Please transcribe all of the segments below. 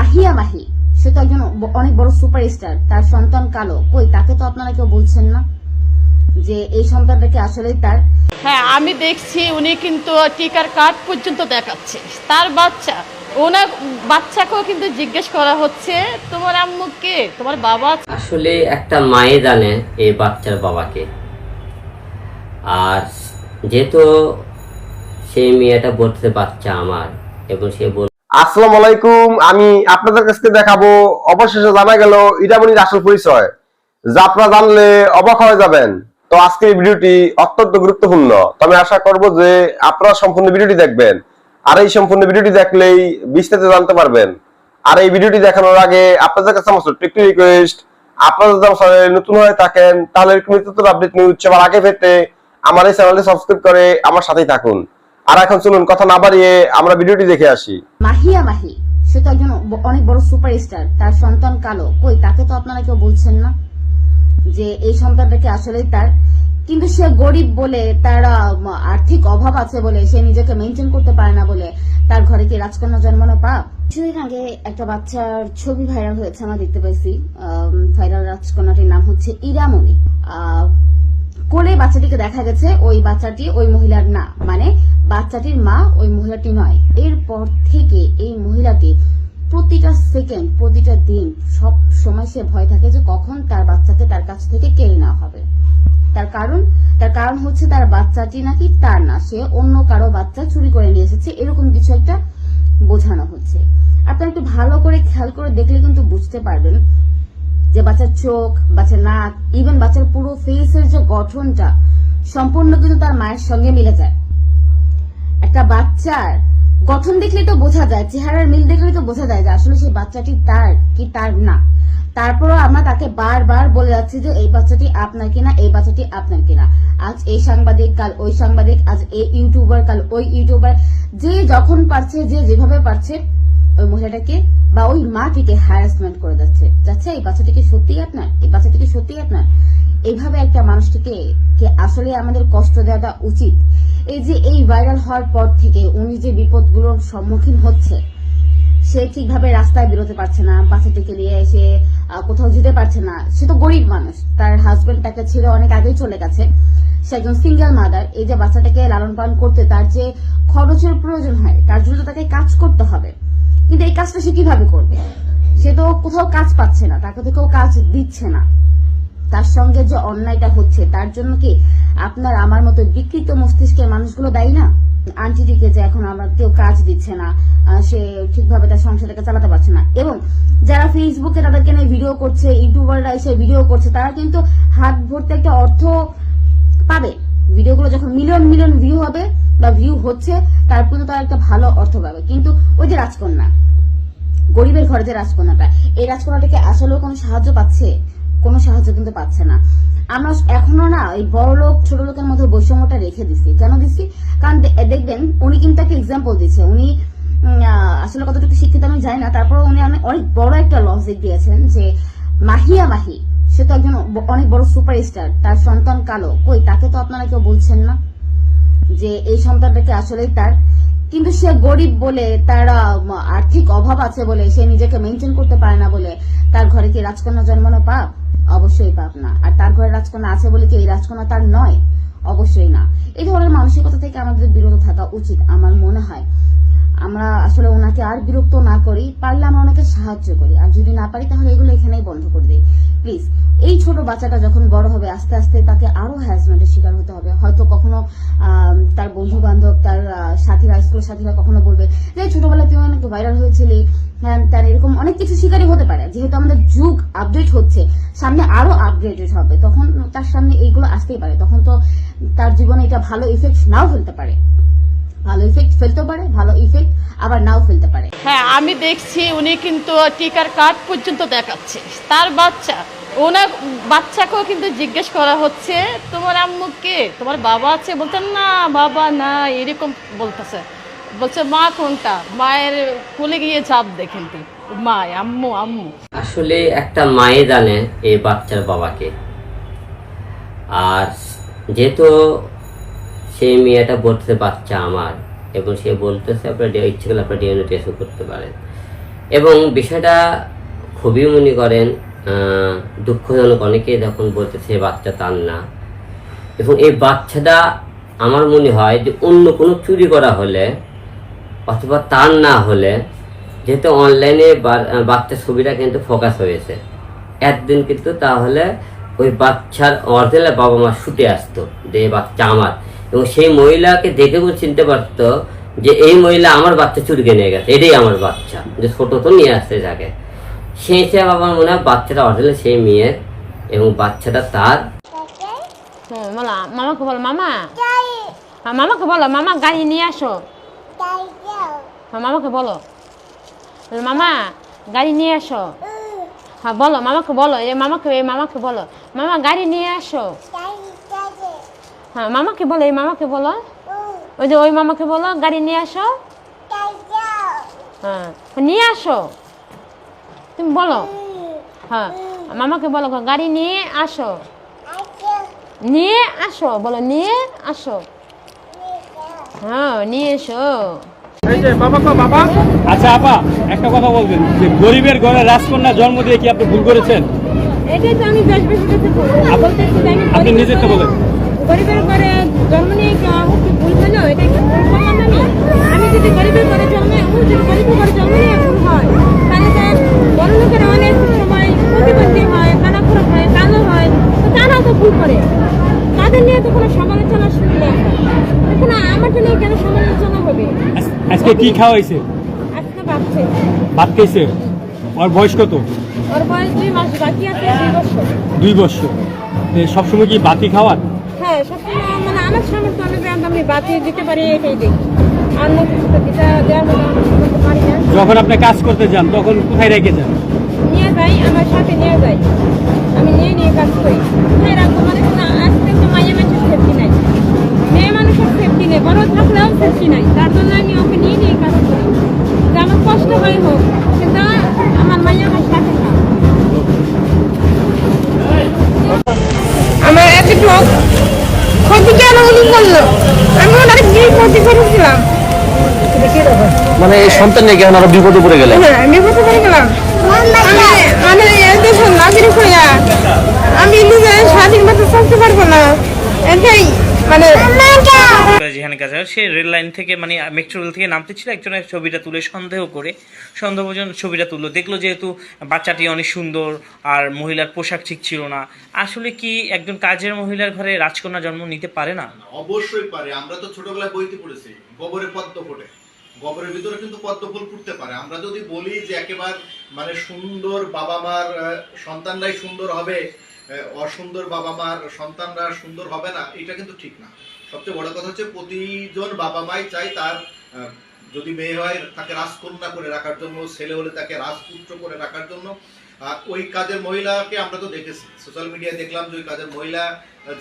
মাহিয়া মাহি সে তো একজন অনেক বড় সুপারস্টার তার সন্তান কালো। কই তাকে তো আপনারা কেউ বলছেন না যে এই সন্তানটাকে আসলেই তার? হ্যাঁ আমি দেখছি উনি কিন্তু টিকার কার্ড পর্যন্ত দেখাচ্ছে। তার বাচ্চা ওনার বাচ্চাকেও কিন্তু জিজ্ঞেস করা হচ্ছে তোমার আম্মু কে? তোমার বাবা আসলে একটা মায়ে জানে এই বাচ্চার বাবাকে। আর যেহেতু সেই মেয়েটা বলছে বাচ্চা আমার এবং সে বল আসসালামু আলাইকুম। আমি আপনাদের কাছে দেখাবো, অবশেষে জানা গেল ইরামনির আসল পরিচয়। যা আপনারা জানলে অবাক হয়ে যাবেন। তো আজকের এই ভিডিওটি অত্যন্ত গুরুত্বপূর্ণ। তো আমি আশা করব যে আপনারা সম্পূর্ণ ভিডিওটি দেখবেন। আর এই সম্পূর্ণ ভিডিওটি দেখলেই বিস্তারিত জানতে পারবেন। আর এই ভিডিওটি দেখানোর আগে আপনাদের কাছে আমার ছোট্ট একটি রিকোয়েস্ট আপনারা যদি আমার নতুন হয়ে থাকেন, তাহলে নিত্য আপডেট নিউজ সবার আগে পেতে আমার এই চ্যানেলটি সাবস্ক্রাইব করে আমার সাথেই থাকুন। আর এখন চলুন, কথা না বাড়িয়ে আমরা ভিডিওটি দেখে আসি। মাহিয়া মাহি, সে তো একজন অনেক বড় সুপারস্টার, তার সন্তান কালো। কই, তাকে তো আপনারা কেউ বলছেন না যে এই সন্তানটাকে আসলেই তার? কিন্তু সে গরিব বলে, তার আর্থিক অভাব আছে বলে, সে নিজেকে মেনটেন করতে পারে না বলে, তার ঘরে কি রাজকন্যা জন্মানো পাপ? কিছুদিন আগে একটা বাচ্চার ছবি ভাইরাল হয়েছে, আমরা দেখতে পাইছি ভাইরাল রাজকন্যাটির নাম হচ্ছে ইরামণি। কোলে বাচ্চাটিকে দেখা গেছে, ওই বাচ্চাটি ওই মহিলার না মানে বাচ্চাটির মা ওই মহিলাটি নয়। এরপর থেকে এই মহিলাটি প্রতিটা সেকেন্ড, প্রতিটা দিন সব সময় সে ভয় থাকে যে কখন তার বাচ্চাকে তার কাছ থেকে কেড়ে নেওয়া হবে। তার কারণ তার কারণ হচ্ছে তার বাচ্চাটি নাকি তার না, সে অন্য কারও বাচ্চা চুরি করে নিয়ে এসেছে, এরকম কিছু একটা বোঝানো হচ্ছে। আপনারা একটু ভালো করে খেয়াল করে দেখলে কিন্তু বুঝতে পারবেন যে বাচ্চার চোখ, বাচ্চার নাক ইভেন বাচ্চার পুরো ফেসের যে গঠনটা সম্পূর্ণ কিন্তু তার মায়ের সঙ্গে মিলে যায়। একটা বাচ্চার গঠন দেখলে তো বোঝা যায়, চেহারার মিল দেখলে তো বোঝা যায় যে আসলে সেই বাচ্চাটি তার কি তার না। তারপরও আমরা তাকে বারবার বলে যাচ্ছি যে এই বাচ্চাটি আপনার কিনা, এই বাচ্চাটি আপনার কিনা। আজ এই সাংবাদিক, কাল ওই সাংবাদিক, আজ এই ইউটিউবার, কাল ওই ইউটিউবার। যে যখন পারছে, যে যেভাবে পারছে, ওই মহিলাটাকে বা ওই মাটিকে হ্যারাসমেন্ট করে যাচ্ছে। যাচ্ছে, এই বাচ্চাটিকে সত্যি আপনার? এই বাচ্চাটিকে সত্যি আপনার? এইভাবে একটা মানুষটিকে আসলে আমাদের কষ্ট দেওয়াটা উচিত। এই যে এই ভাইরাল হওয়ার পর থেকে উনি যে বিপদগুলোর সম্মুখীন হচ্ছে, সে ঠিকভাবে রাস্তায় বেরোতে পারছে না বাচ্চাটিকে নিয়ে এসে কোথাও যেতে পারছে না। সে তো গরিব মানুষ, তার হাজবেন্ড তাকে ছেড়ে অনেক আগেই চলে গেছে। সে একজন সিঙ্গেল মাদার এই যে বাচ্চাটাকে লালন পালন করতে তার যে খরচের প্রয়োজন হয়, তার জন্য তাকে কাজ করতে হবে। কিন্তু এই কাজটা সে কীভাবে করবে? সে তো কোথাও কাজ পাচ্ছে না, তাকে তো কেউ কাজ দিচ্ছে না। তার সঙ্গে যে অন্যায়টা হচ্ছে, তার জন্য কি আপনার আমার মতো বিকৃত মস্তিষ্কের মানুষগুলো দায়ী না? আন্টিটিকে যে এখন আমার কেউ কাজ দিচ্ছে না সে ঠিকভাবে তার সংসারটাকে চালাতে পারছে না। এবং যারা ফেসবুকে তাদেরকে নিয়ে ভিডিও করছে, ইউটিউবাররা এসে ভিডিও করছে, তারা কিন্তু হাত ভর্তি একটা অর্থ পাবে। ভিডিওগুলো যখন মিলিয়ন মিলিয়ন ভিউ হবে বা ভিউ হচ্ছে, তার কিন্তু তারা একটা ভালো অর্থ পাবে। কিন্তু ওই যে রাজকন্যা, গরিবের ঘরে যে রাজকন্যাটা, এই রাজকন্যাটাকে আসলেও কোনো সাহায্য পাচ্ছে? কোনো সাহায্য কিন্তু পাচ্ছে না। আমরা এখনও না এই বড় লোক, ছোট লোকের মধ্যে বৈষম্যটা রেখে দিচ্ছি কেন দিচ্ছি কারণ দেখবেন, উনি কিন্তু একটা এক্সাম্পল দিচ্ছে উনি আসলে কতটুকু শিক্ষিত আমি জানি না। তারপর উনি অনেক অনেক বড় একটা লজিক দিয়েছেন যে মাহিয়া মাহি, সে তো একজন অনেক বড় সুপারস্টার তার সন্তান কালো। কই, তাকে তো আপনারা কেউ বলছেন না? যে এই সন্তানটাকে আসলেই তার কিন্তু সে গরিব বলে, তার আর্থিক অভাব আছে বলে, সে নিজেকে মেনটেন করতে পারে না বলে তার ঘরে কি রাজকন্যা জন্মানো পাপ? অবশ্যই পাপ না। আর তার ঘরে রাজকন্যা আছে বলে কি এই রাজকন্যা তার নয়? অবশ্যই না। এই ধরনের মানসিকতা থেকে আমাদের বিরত থাকা উচিত, আমার মনে হয়। আমরা আসলে ওনাকে আর বিরক্ত না করি, পারলে আমরা ওনাকে সাহায্য করি। আর যদি না পারি, তাহলে এগুলো এখানেই বন্ধ করে দিই। প্লিজ এই ছোট বাচ্চাটা যখন বড় হবে, আস্তে আস্তে তাকে আরও হ্যারাসমেন্টের শিকার হতে হবে। হয়তো কখনো তার বন্ধু বান্ধব তার সাথীরা স্কুলের সাথীরা কখনো বলবে যে, ছোটবেলায় তুই অনেক ভাইরাল হয়েছিলি হ্যাঁ অনেক কিছু শিকারই হতে পারে। যেহেতু আমাদের যুগ আপডেট হচ্ছে, সামনে আরও আপডেটেড হবে, তখন তার সামনে এইগুলো আসতেই পারে। তখন তো তার জীবনে এটা ভালো ইফেক্ট নাও ফেলতে পারে। ভালো ইফেক্ট ফেলতে পারে, ভালো ইফেক্ট আবার নাও ফেলতে পারে। হ্যাঁ আমি দেখছি উনি কিন্তু টিকার কার্ড পর্যন্ত দেখাচ্ছে। তার বাচ্চা, ওনার বাচ্চাকেও কিন্তু জিজ্ঞেস করা হচ্ছে, তোমার আম্মু কে? তোমার বাবা আছে? বলতেন না, বাবা না এরকম বলতেছে। বলছে, মা কোনটা? মায়ের কোলে গিয়ে চাপ দেখেন তুই মা আম্মু আম্মু। আসলে একটা মায়ে জানে এই বাচ্চার বাবাকে। আর যেহেতু সেই মেয়েটা বলছে বাচ্চা আমার, এবং সে বলতেছে আপনার ইচ্ছে করলে আপনার ডিএনএ টেস্টও করতে পারেন। এবং বিষয়টা খুবই মনে করেন দুঃখজনক। অনেকেই যখন বলতেছে বাচ্চা তার না। এবং এই বাচ্চাটা আমার মনে হয় যে অন্য কোনো চুরি করা হলে অথবা তার না হলে যেহেতু অনলাইনে বাচ্চার ছবিটা কিন্তু ফোকাস হয়েছে। একদিন কিন্তু তাহলে ওই বাচ্চার অরিজিনাল বাবা মা ছুটে আসতো যে বাচ্চা আমার। এবং সেই মহিলাকে দেখে কেউ চিনতে পারতো যে এই মহিলা আমার বাচ্চা চুরিকে নিয়ে গেছে এটাই আমার বাচ্চা যে ছোট তো নিয়ে আসতে থাকে সেই হিসাবে আমার মনে হয় বাচ্চাটা অরিজিনাল সেই মেয়ের এবং বাচ্চাটা তার। মামাকে বলো মামা। হ্যাঁ মামাকে বলো মামা গাড়ি নিয়ে আসো। হ্যাঁ মামাকে বলো, মামা, গাড়ি নিয়ে আসো হ্যাঁ বলো, মামাকে বলো, এই মামাকে এই মামাকে বলো। মামা, গাড়ি নিয়ে আসো হ্যাঁ মামাকে বলো, এই মামাকে বলো। ওই যে ওই মামাকে বলো, গাড়ি নিয়ে আসো হ্যাঁ নিয়ে আসো। তুমি বলো। হ্যাঁ মামাকে বলো, গাড়ি নিয়ে আসো। নিয়ে আসো? বলো, নিয়ে আসো। হ্যাঁ নিয়ে এসো। আচ্ছা আপা একটা কথা বলবেন যে গরিবের ঘরে রাজকন্যা জন্ম দিয়ে কি আপনি ভুল করেছেন? এটাই তো আমি আপনি নিজের তো বলেন। গরিবের ঘরে জন্ম নিয়ে কি আমার কি ভুল হলো এটা কি ভুল করলাম আমি আমি যদি গরিবের ঘরে জন্মে যদি গরিবের ঘরে জন্ম নিয়ে ভুল হয় তাহলে তো বড় লোকের অনেক সময় প্রতিবন্ধী হয় হয় কালো হয় তো তারাও তো ভুল করে। তাদের নিয়ে তো কোনো সমালোচনা শুনি না। এখন আমার জন্য কেন সমালোচনা হবে? আজকে কি খাওয়া হয়েছে? আজকে ভাবছে ভাত খেয়েছে ওর বয়স কত? ওর বয়স দুই মাস বাকি আছে দুই বছর। দুই বছর। এ, সবসময় কি বাতি খাওয়ান হ্যাঁ সবসময় মানে আমার সামর্থ্য অনুযায়ী আমি বাতি দিতে পারি এটাই দেখি অন্য কিছু তো দিতে দেওয়ার মতো করতে পারি না। যখন আপনি কাজ করতে যান তখন কোথায় রেখে যান? নিয়ে যাই আমার সাথে নিয়ে যাই। আমি নিয়ে নিয়ে কাজ করি। কোথায় রাখব? মানে কোনো আজকে তো মাইয়া মানুষের সেফটি নাই। মেয়ে মানুষের সেফটি নেই বড় থাকলেও সেফটি নাই। তার জন্য আমি ওকে নিয়ে নিয়ে কাজ করি। কষ্ট হয় হোক কিন্তু আমার মাইয়া থাক আমার একটু ক্ষতি কেন উনি করল আমি ওনার কি ক্ষতি করেছিলাম মানে এই সন্তান নিয়ে কেন আরও বিপদে পড়ে গেলেন? হ্যাঁ আমি কোথায় করে গেলাম। আমি আমি এই দেশের নাগরিক হইয়া আমি নিজে স্বাধীন মতো চলতে পারব না। এটাই মানে যেখানে কাজ সে রেল লাইন থেকে মানে মেট্রো রেল থেকে নামতে ছিল একজনের ছবিটা তুলে সন্দেহ করে সন্দেহভাজন ছবিটা তুললো। দেখল যেহেতু বাচ্চাটি অনেক সুন্দর আর মহিলার পোশাক ঠিক ছিল না। আসলে কি একজন কাজের মহিলার ঘরে রাজকন্যা জন্ম নিতে পারে না? অবশ্যই পারে। আমরা তো ছোটবেলায় বইতে পড়েছি গোবরে পদ্ম ফোটে। গোবরের ভিতরে কিন্তু পদ্ম ফুল ফুটতে পারে। আমরা যদি বলি যে একেবারে মানে সুন্দর বাবা মার সন্তানরাই সুন্দর হবে অসুন্দর বাবা মার সন্তানরা সুন্দর হবে না, এটা কিন্তু ঠিক না। সবচেয়ে বড় কথা হচ্ছে প্রতিজন বাবা মাই চাই তার যদি মেয়ে হয় তাকে রাজকন্যা করে রাখার জন্য, ছেলে হলে তাকে রাজপুত্র করে রাখার জন্য। আর ওই কাজের মহিলাকে আমরা তো দেখেছি। সোশ্যাল মিডিয়ায় দেখলাম যে ওই কাজের মহিলা,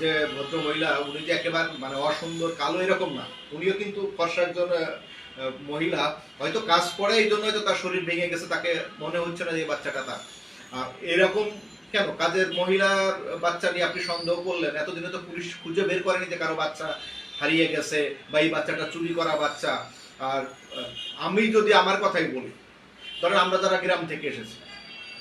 যে ভদ্র মহিলা, উনি যে একেবারে মানে অসুন্দর, কালো এরকম না। উনিও কিন্তু ফর্সা একজন মহিলা। হয়তো কাজ করে এই জন্য হয়তো তার শরীর ভেঙে গেছে, তাকে মনে হচ্ছে না যে বাচ্চাটা তার। এরকম কেন? কাজের মহিলার বাচ্চা নিয়ে আপনি সন্দেহ করলেন? এতদিনে তো পুলিশ খুঁজে বের করেনি যে কারও বাচ্চা হারিয়ে গেছে বা এই বাচ্চাটা চুরি করা বাচ্চা। আর আমি যদি আমার কথাই বলি, ধরেন আমরা যারা গ্রাম থেকে এসেছি,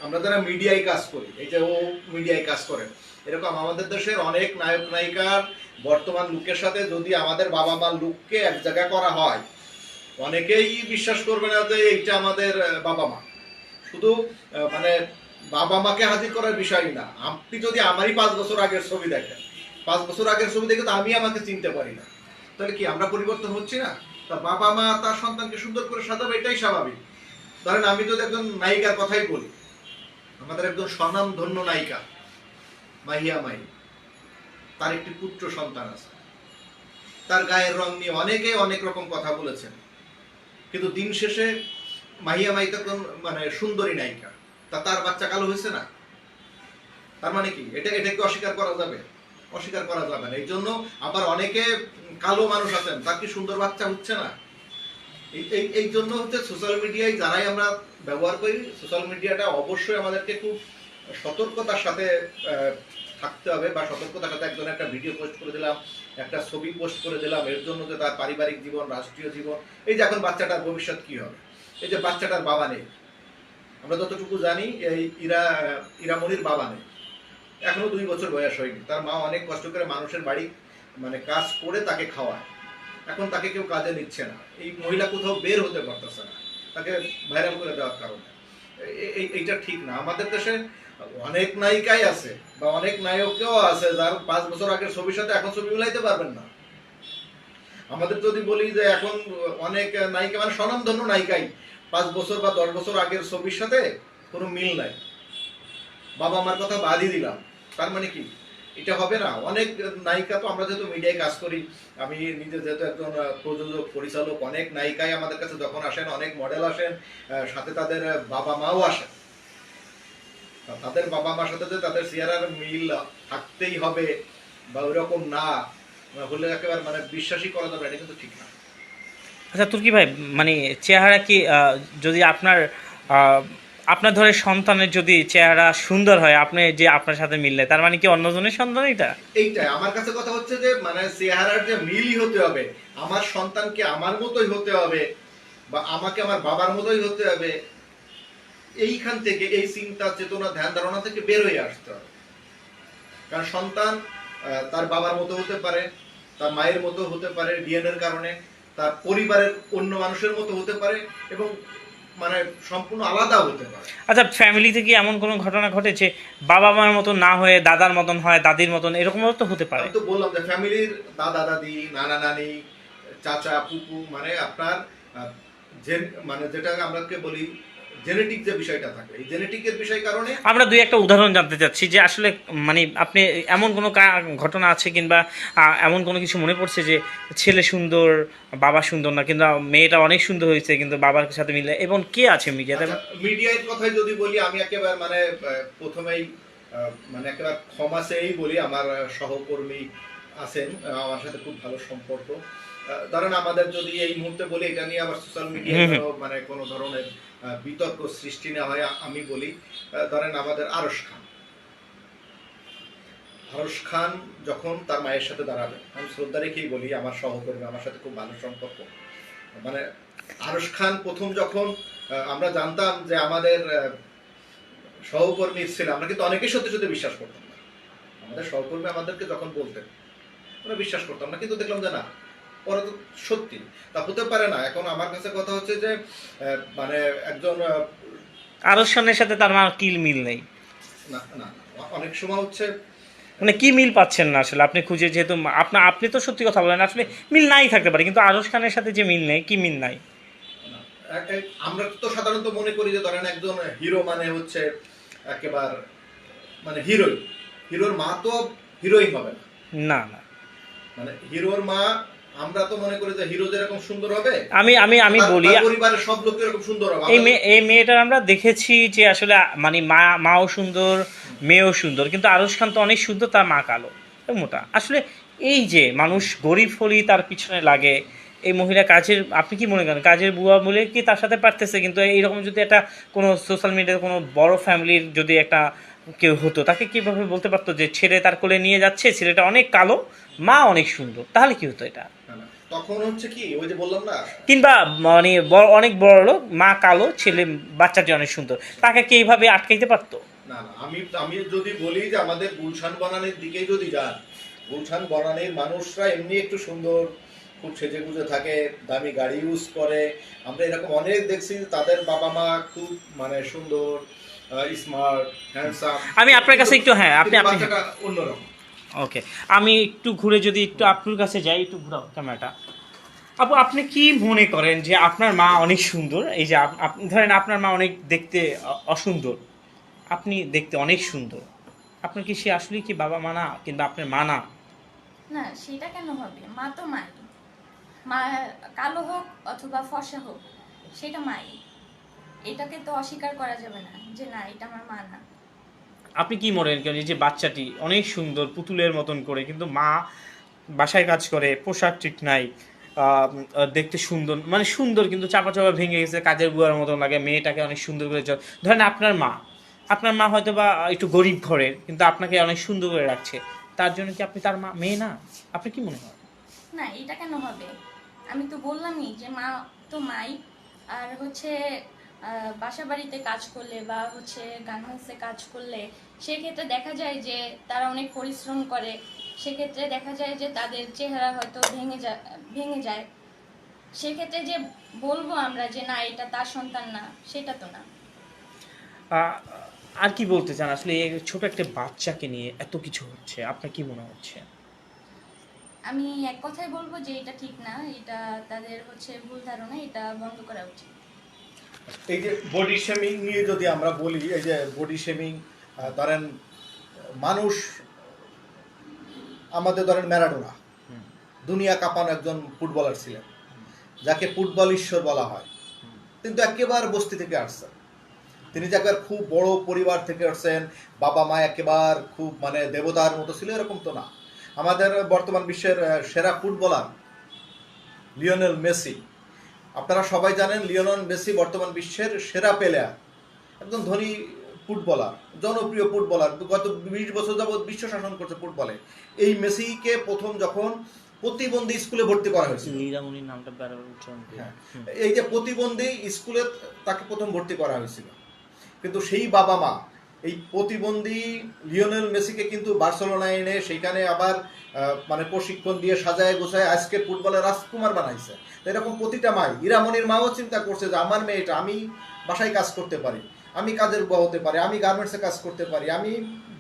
আমরা যারা মিডিয়ায় কাজ করি, এই যে ও মিডিয়ায় কাজ করে, এরকম আমাদের দেশের অনেক নায়ক, নায়িকার বর্তমান লুকের সাথে যদি আমাদের বাবা মার লুককে এক জায়গায় করা হয়, অনেকেই বিশ্বাস করবে না যে এইটা আমাদের বাবা মা। শুধু মানে বাবা মাকে হাজির করার বিষয় না। আপনি যদি আমারই পাঁচ বছর আগের ছবি দেখেন, পাঁচ বছর আগের ছবি দেখে তো আমি আমাকে চিনতে পারি না। তাহলে কি আমরা পরিবর্তন হচ্ছি না? তা বাবা মা তার সন্তানকে সুন্দর করে সাজাবে, এটাই স্বাভাবিক। ধরেন আমি যদি একজন নায়িকার কথাই বলি, আমাদের একজন স্বনাম ধন্য নায়িকা, মাহিয়া মাই তার একটি পুত্র সন্তান আছে। তার গায়ের রং নিয়ে অনেকে অনেক রকম কথা বলেছেন। কিন্তু দিন শেষে মাহিয়া মাই তখন মানে সুন্দরী নায়িকা। তা তার বাচ্চা কালো হয়েছে না? তার মানে কি? এটা এটা কি অস্বীকার করা যাবে? অস্বীকার করা যাবে না। এই জন্য আবার অনেকে কালো মানুষ আছেন, তার কি সুন্দর বাচ্চা হচ্ছে না? এই- জন্য হচ্ছে সোশ্যাল মিডিয়ায় যারাই আমরা ব্যবহার করি সোশ্যাল মিডিয়াটা অবশ্যই আমাদেরকে খুব সতর্কতার সাথে থাকতে হবে বা সতর্কতার সাথে একজন একটা ভিডিও পোস্ট করে দিলাম, একটা ছবি পোস্ট করে দিলাম, এর জন্য যে তার পারিবারিক জীবন, রাষ্ট্রীয় জীবন। এই যে এখন বাচ্চাটার ভবিষ্যৎ কি হবে? এই যে বাচ্চাটার বাবা নেই আমরা যতটুকু জানি, এই ইরা ইরামনির বাবা নেই। এখনও দুই বছর বয়স হয়নি। তার মা অনেক কষ্ট করে মানুষের বাড়ি মানে কাজ করে তাকে খাওয়ায়। এখন তাকে কেউ কাজে নিচ্ছে না। এই মহিলা কোথাও বের হতে পারতেছে না। তাকে ভাইরাল করে দেওয়ার কারণে। এইটা ঠিক না। আমাদের দেশে অনেক নায়িকাই আছে বা অনেক নায়কও আছে যার পাঁচ বছর আগের ছবির সাথে এখন ছবি মিলাইতে পারবেন না। আমাদের যদি বলি যে এখন অনেক নায়িকা মানে স্বনামধন্য নায়িকাই পাঁচ বছর বা দশ বছর আগের ছবির সাথে কোনো মিল নাই। বাবা মার কথা বাদই দিলাম। তার মানে কি? এটা হবে না। অনেক নায়িকা তো আমরা যেহেতু মিডিয়ায় কাজ করি, আমি নিজে যেহেতু একজন প্রযোজক, পরিচালক, অনেক নায়িকাই আমাদের কাছে যখন আসেন, অনেক মডেল আসেন সাথে তাদের বাবা মাও আসেন। তাদের বাবা মার সাথে যে তাদের চেহারার মিল থাকতেই হবে বা ওইরকম না, হলে একেবারে মানে বিশ্বাসই করা যাবে এটা কিন্তু ঠিক না। আচ্ছা তুর্কি ভাই মানে চেহারা কি যদি আপনার আপনার ধরে সন্তানের যদি চেহারা সুন্দর হয়, আপনি যে আপনার সাথে মিললে, তার মানে কি অন্যজনের সন্তান এটা এইটাই, আমার কাছে কথা হচ্ছে যে মানে চেহারার যে মিলই হতে হবে, আমার সন্তানকে আমার মতোই হতে হবে, বা আমাকে আমার বাবার মতোই হতে হবে, এইখান থেকে এই চিন্তা, চেতনা, ধ্যান, ধারণা থেকে বের হয়ে আসতে হবে। কারণ সন্তান তার বাবার মতো হতে পারে, তার মায়ের মতো হতে পারে, ডিএনএর কারণে তার পরিবারের অন্য মানুষের মতো হতে পারে এবং মানে সম্পূর্ণ আলাদা হতে পারে। আচ্ছা ফ্যামিলিতে কি এমন কোনো ঘটনা ঘটেছে? বাবা মার মতো না হয়ে দাদার মতন হয় দাদির মতন এরকম তো হতে পারে। আমি তো বললাম যে ফ্যামিলির দাদা দাদি নানা নানি চাচা পুপু মানে আপনার যে মানে যেটা আমরাকে বলি জেনেটিক যে বিষয়টা থাকে এই জেনেটিকের বিষয় কারণে আমরা দুই একটা উদাহরণ জানতে চাচ্ছি যে আসলে মানে আপনি এমন কোনো ঘটনা আছে কিংবা এমন কোনো কিছু মনে পড়ছে যে ছেলে সুন্দর বাবা সুন্দর না কিন্তু মেয়েটা অনেক সুন্দর হয়েছে কিন্তু বাবার সাথে মিলে এবং কে আছে মিডিয়াতে মিডিয়ার কথাই যদি বলি আমি একেবারে মানে প্রথমেই মানে একেবারে ক্ষমা চেয়েই বলি আমার সহকর্মী আছেন আমার সাথে খুব ভালো সম্পর্ক। ধরেন আমাদের যদি এই মুহূর্তে বলি এটা নিয়ে আবার সোশ্যাল মিডিয়ায়। মানে কোনো ধরনের বিতর্ক সৃষ্টি না হয় আমি বলি ধরেন আমাদের আরশ খান। আরশ খান যখন তার মায়ের সাথে দাঁড়াবে আমি শ্রদ্ধা রেখেই বলি আমার সহকর্মী আমার সাথে খুব ভালো সম্পর্ক। মানে আরশ খান প্রথম যখন আমরা জানতাম যে আমাদের সহকর্মী ছিল আমরা কিন্তু অনেকেই সত্যি সত্যি বিশ্বাস করতাম না। আমাদের সহকর্মী আমাদেরকে যখন বলতেন আমরা বিশ্বাস করতাম না কিন্তু দেখলাম যে না পরে তো সত্যি। তা হতে পারে না। এখন আমার কাছে কথা হচ্ছে যে মানে একজন আরসনের সাথে তার মা কি মিল নেই। না না অনেক সময় হচ্ছে মানে কি মিল পাচ্ছেন না আসলে? আপনি খুঁজে যেহেতু আপনার আপনি তো সত্যি কথা বলেন আসলে মিল নাই থাকতে পারে কিন্তু আরস খানের সাথে যে মিল নেই কি মিল নাই? আমরা তো সাধারণত মনে করি যে ধরেন একজন হিরো মানে হচ্ছে একেবারে মানে হিরোই হিরোর মা তো হিরোই হবে না না। মানে হিরোর মা আমরা তো মনে করি যে হিরো যেরকম সুন্দর হবে। আমি আমি আমি বলি পরিবারের সব লোক এরকম সুন্দর হবে। এই মেয়ে এই মেয়েটার আমরা দেখেছি যে আসলে মানে মা মাও সুন্দর মেয়েও সুন্দর কিন্তু আরস খান তো অনেক সুন্দর তার মা কালো মোটা। আসলে এই যে মানুষ গরিব হলেই তার পিছনে লাগে এই মহিলা কাজের আপনি কি মনে করেন? কাজের বুয়া বলে কি তার সাথে পারতেছে? কিন্তু এইরকম যদি একটা কোনো সোশ্যাল মিডিয়াতে কোনো বড় ফ্যামিলির যদি একটা কেউ হতো তাকে কীভাবে বলতে পারতো যে ছেলে তার কোলে নিয়ে যাচ্ছে ছেলেটা অনেক কালো মা অনেক সুন্দর তাহলে কি হতো এটা। তখন হচ্ছে কি ওই যে বললাম না? কিংবা মানে অনেক বড় লোক মা কালো ছেলে বাচ্চাটি অনেক সুন্দর। তাকে কি এইভাবে আটকাইতে পারতো? না না আমি আমি যদি বলি যে আমাদের গুলশান বনানির দিকেই যদি যান গুলশান বনানির মানুষরা এমনি একটু সুন্দর খুব সেজে গুজে থাকে দামি গাড়ি ইউজ করে। আমরা এরকম অনেক দেখছি তাদের বাবা মা খুব মানে সুন্দর স্মার্ট হ্যান্ডসাম আমি আপনার কাছে একটু হ্যাঁ আপনি আপনি অন্যরকম। ওকে আমি একটু ঘুরে যদি একটু আপুর কাছে যাই, একটু ঘুরাও ক্যামেরাটা আপু, আপনি কি মনে করেন যে আপনার মা অনেক সুন্দর? এই যে ধরেন আপনার মা অনেক দেখতে অসুন্দর। আপনি দেখতে অনেক সুন্দর। আপনার কি সে আসলে কি বাবা মা না, কিংবা আপনার মা না? না, সেটা কেন হবে? মা তো মাই। মা কালো হোক অথবা ফসা হোক, সেটা মাই। এটাকে তো অস্বীকার করা যাবে না যে না, এটা আমার মা না। আপনি কি মনে করেন এই যে বাচ্চাটি অনেক সুন্দর পুতুলের মতন করে, কিন্তু মা বাসায় কাজ করে, পোশাক ঠিক নাই দেখতে সুন্দর মানে সুন্দর কিন্তু চাপা চাপা ভেঙে গেছে, কাজের বুয়ার মতন লাগে, মেয়েটাকে অনেক সুন্দর করে ধরেন আপনার মা আপনার মা হয়তো বা একটু গরিব ঘরের, কিন্তু আপনাকে অনেক সুন্দর করে রাখছে, তার জন্য কি আপনি তার মা মেয়ে না? আপনি কি মনে হয় না, এটা কেন হবে? আমি তো বললামই যে মা তো মাই, আর হচ্ছে বাসা বাড়িতে কাজ করলে বা হচ্ছে গার্মেন্টসে কাজ করলে সেক্ষেত্রে দেখা যায় যে তারা অনেক পরিশ্রম করে। সেক্ষেত্রে দেখা যায় যে তাদের চেহারা হয়তো ভেঙে যায় ভেঙে যায়। সেক্ষেত্রে যে বলব আমরা যে না এটা তার সন্তান না সেটা তো না। আর কি বলতে চান? আসলে এই ছোট একটা বাচ্চাকে নিয়ে এত কিছু হচ্ছে আপনার কি মনে হচ্ছে? আমি এক কথাই বলব যে এটা ঠিক না এটা তাদের হচ্ছে ভুল ধারণা এটা বন্ধ করা উচিত। এই যে বডি শেমিং নিয়ে যদি আমরা বলি এই যে বডি শেমিং ধরেন মানুষ আমাদের ধরেন ম্যারাডোনা। দুনিয়া কাঁপানো একজন ফুটবলার ছিলেন যাকে ফুটবল ঈশ্বর বলা হয়। কিন্তু একেবারে বস্তি থেকে আসছেন। তিনি যে একবার খুব বড় পরিবার থেকে আসছেন বাবা মা একেবারে খুব মানে দেবতার মতো ছিল এরকম তো না। আমাদের বর্তমান বিশ্বের সেরা ফুটবলার লিওনেল মেসি। আপনারা সবাই জানেন লিওনেল মেসি বর্তমান বিশ্বের সেরা প্লেয়ার একজন ধনী ফুটবলার জনপ্রিয় ফুটবলার গত বিশ বছর যাবৎ বিশ্ব শাসন করছে ফুটবলে এই মেসিকে প্রথম যখন প্রতিবন্ধী স্কুলে ভর্তি করা হয়েছিল নামটা। হ্যাঁ। এই যে প্রতিবন্ধী স্কুলে তাকে প্রথম ভর্তি করা হয়েছিল কিন্তু সেই বাবা মা এই প্রতিবন্ধী লিওনেল মেসিকে কিন্তু বার্সেলোনা এনে সেইখানে আবার মানে প্রশিক্ষণ দিয়ে সাজায় গোছায় আজকে ফুটবলের রাজকুমার বানাইছে তো এরকম প্রতিটা মাই ইরামনির মাও চিন্তা করছে যে আমার মেয়েটা আমি বাসায় কাজ করতে পারি আমি কাজের বুয়া হতে পারি, আমি গার্মেন্টসে কাজ করতে পারি, আমি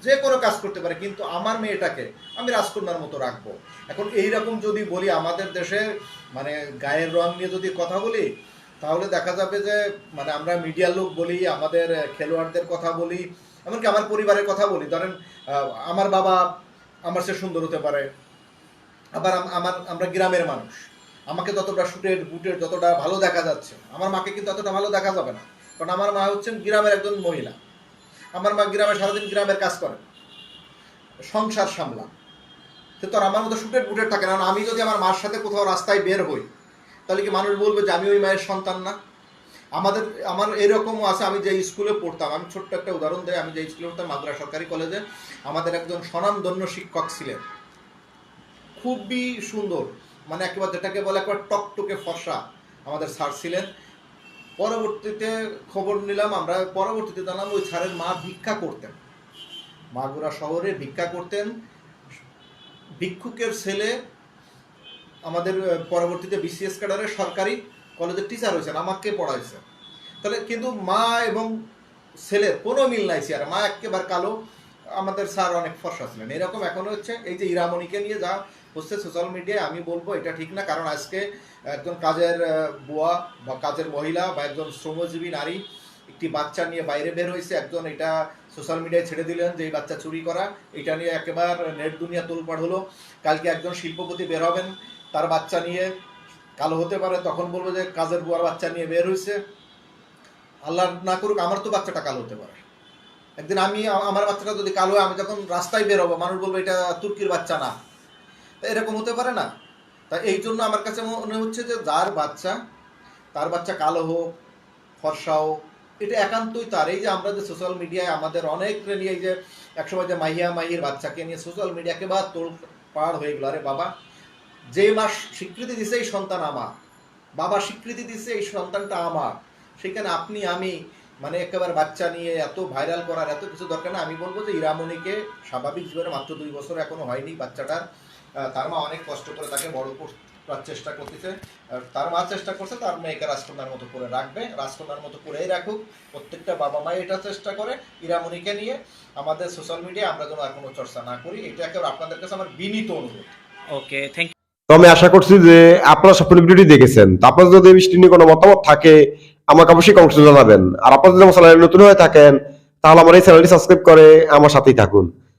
যে কোনো কাজ করতে পারি, কিন্তু আমার মেয়েটাকে আমি রাজকন্যার মতো রাখব। এখন এই রকম যদি বলি, আমাদের দেশে মানে গায়ের রং নিয়ে যদি কথা বলি, তাহলে দেখা যাবে যে মানে আমরা মিডিয়ার লোক বলি, আমাদের খেলোয়াড়দের কথা বলি, এমনকি আমার পরিবারের কথা বলি। ধরেন আমার বাবা আমার সে সুন্দর হতে পারে, আবার আমার, আমরা গ্রামের মানুষ। আমাকে যতটা শুটের বুটের যতটা ভালো দেখা যাচ্ছে, আমার মাকে কিন্তু অতটা ভালো দেখা যাবে না। কারণ আমার মা হচ্ছেন গ্রামের একজন মহিলা। আমার মা গ্রামে সারাদিন গ্রামের কাজ করে। সংসার সামলান। সে তো আর আমার মতো শুটের বুটের থাকে না। আমি যদি আমার মার সাথে কোথাও রাস্তায় বের হই, তাহলে কি মানুষ বলবে যে, আমি ওই মায়ের সন্তান না? আমাদের, আমার এরকমও আছে। আমি যে স্কুলে পড়তাম, আমি ছোট্ট একটা উদাহরণ দেয় আমি যে স্কুলে পড়তাম মাদ্রা সরকারি কলেজে আমাদের একজন স্বনামধন্য শিক্ষক ছিলেন। খুবই সুন্দর। মানে একেবারে যেটাকে বলে একবার টকটকে ফসা আমাদের স্যার ছিলেন। পরবর্তীতে খবর নিলাম, আমরা পরবর্তীতে জানলাম ওই স্যারের মা ভিক্ষা করতেন। মাগুরা শহরে ভিক্ষা করতেন। ভিক্ষুকের ছেলে আমাদের পরবর্তীতে বিসিএস ক্যাডারে সরকারি কলেজের টিচার হয়েছেন, আমাকে পড়াইছে তাহলে কিন্তু মা এবং ছেলের কোনো মিল নাই আর মা একেবারে কালো। আমাদের স্যার অনেক ফর্সা ছিলেন। এরকম এখন হচ্ছে, এই যে ইরামণিকে নিয়ে যা হচ্ছে সোশ্যাল মিডিয়ায় আমি বলব, এটা ঠিক না, কারণ আজকে একজন কাজের বুয়া বা কাজের মহিলা বা একজন শ্রমজীবী নারী একটি বাচ্চা নিয়ে বাইরে বের হয়েছে, একজন এটা সোশ্যাল মিডিয়ায় ছেড়ে দিলেন যে এই বাচ্চা চুরি করা, এটা নিয়ে একেবারে নেট দুনিয়া তোলপাড় হলো। কালকে একজন শিল্পপতি বের হবেন, তার বাচ্চা নিয়ে কালো হতে পারে, তখন বলব যে কাজের বুয়ার বাচ্চা নিয়ে বের হয়েছে। আল্লাহ না করুক, আমার তো বাচ্চাটা কালো হতে পারে। একদিন আমি, আমার বাচ্চাটা যদি কালো হয়, আমি যখন রাস্তায় বের হব, মানুষ বলব, এটা তুর্কির বাচ্চা না। এরকম হতে পারে না। তা এই জন্য আমার কাছে মনে হচ্ছে যে যার বাচ্চা, তার বাচ্চা কালো হোক, ফর্সা হোক, এটা একান্তই তার। এই যে আমরা যে সোশ্যাল মিডিয়ায় আমাদের অনেক নিয়ে এই যে একসময় যে মাহিয়া মাহির বাচ্চাকে নিয়ে সোশ্যাল মিডিয়াকে বা তোল পার হয়ে গেল। আরে বাবা, যে মা স্বীকৃতি দিছে এই সন্তান আমার, বাবা স্বীকৃতি দিছে এই সন্তানটা আমার, সেখানে আপনি, আমি মানে একেবারে বাচ্চা নিয়ে এত ভাইরাল করার এত কিছু দরকার না। আমি বলব যে ইরামণিকে স্বাভাবিক জীবনে মাত্র দুই বছর এখনও হয়নি বাচ্চাটার। তার মা অনেক কষ্ট করে তাকে বড় করার চেষ্টা করতেছে। তার মা চেষ্টা করছে তার মেয়েকে রাজকন্যার মতো করে রাখবে রাজকন্যার মতো করেই রাখুক। প্রত্যেকটা বাবা মাই এটা চেষ্টা করে ইরামণিকে নিয়ে। আমাদের সোশ্যাল মিডিয়ায় আমরা যেন আর কোনো চর্চা না করি এটা একেবারে আপনাদের কাছে আমার বিনীত অনুরোধ। ওকে থ্যাংক তো আমি আশা করছি যে আপনারা সম্পূর্ণ ভিডিওটি দেখেছেন। তো আপনার যদি এই বিষয়টি নিয়ে কোনো মতামত থাকে আমাকে অবশ্যই কমেন্টে জানাবেন। আর আপনারা যদি আমার চ্যানেলে নতুন হয়ে থাকেন তাহলে আমার এই চ্যানেলটি সাবস্ক্রাইব করে আমার সাথেই থাকুন।